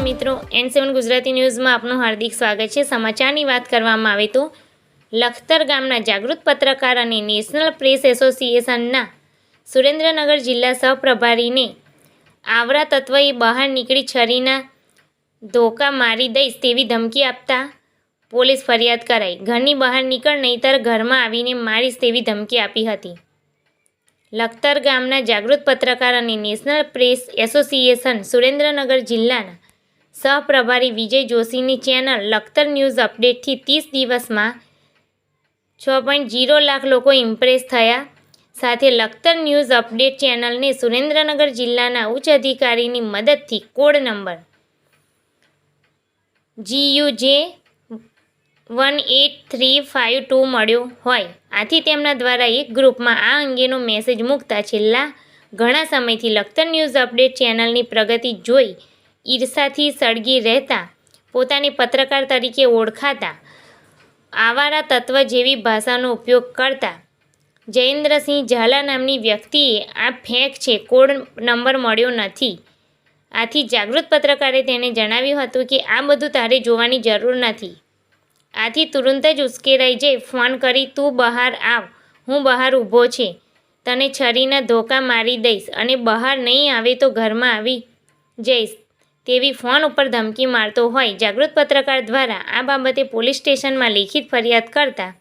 મિત્રો એન સેવન ગુજરાતી ન્યૂઝમાં આપનું હાર્દિક સ્વાગત છે. સમાચારની વાત કરવામાં આવે તો, લખતર ગામના જાગૃત પત્રકાર અને નેશનલ પ્રેસ એસોસિએશનના સુરેન્દ્રનગર જિલ્લા સહપ્રભારીને આવરા તત્વએ બહાર નીકળી છરીના ધોકા મારી દઈશ તેવી ધમકી આપતા પોલીસ ફરિયાદ કરાઈ. ઘરની બહાર નીકળ નહીતર ઘરમાં આવીને મારીશ તેવી ધમકી આપી હતી. લખતર ગામના જાગૃત પત્રકાર અને નેશનલ પ્રેસ એસોસિએશન સુરેન્દ્રનગર જિલ્લાના સહપ્રભારી વિજય જોશીની ચેનલ લખતર ન્યૂઝ અપડેટથી ત્રીસ દિવસમાં છ પોઈન્ટ જીરો લાખ લોકો ઇમ્પ્રેસ થયા. સાથે લખતર ન્યૂઝ અપડેટ ચેનલને સુરેન્દ્રનગર જિલ્લાના ઉચ્ચ અધિકારીની મદદથી code number G U J one eight three five two મળ્યો હોય. આથી તેમના દ્વારા એક ગ્રુપમાં આ અંગેનો મેસેજ મૂકતા છેલ્લા ઘણા સમયથી લખતર ન્યૂઝ અપડેટ ચેનલની પ્રગતિ જોઈ ઈર્ષાથી સળગી રહેતા, પોતાની પત્રકાર તરીકે ઓળખાતા, આવારા તત્વ જેવી ભાષાનો ઉપયોગ કરતા, જયેન્દ્રસિંહ ઝાલા નામની વ્યક્તિએ આ ફેંક છે, કોડ નંબર મળ્યો નથી. આથી જાગૃત પત્રકારે તેને જણાવ્યું હતું કે, આ બધું તારે જોવાની જરૂર નથી. આથી તુરંત જ ઉશ્કેરાઈ જઈ ફોન કરી, તું બહાર આવ, હું બહાર ઊભો છે. તને છરીના ધોકા મારી દઈશ અને બહાર નહીં આવે તો ઘરમાં આવી જઈશ. તેવી ફોન ઉપર ધમકી મારતો હોય જાગૃત પત્રકાર દ્વારા આ બાબતે પોલીસ સ્ટેશનમાં લેખિત ફરિયાદ કરતા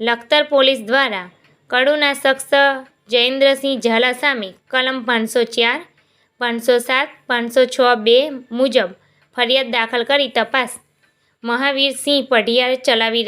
લખતર પોલીસ દ્વારા કડુના શખ્સ જયેન્દ્રસિંહ ઝાલા સામે કલમ પાંચસો ચાર, પાંચસો સાત, પાંચસો છ બે મુજબ ફરિયાદ દાખલ કરી તપાસ. મહાવીરસિંહ પઢિયાર ચલાવી રહ્યા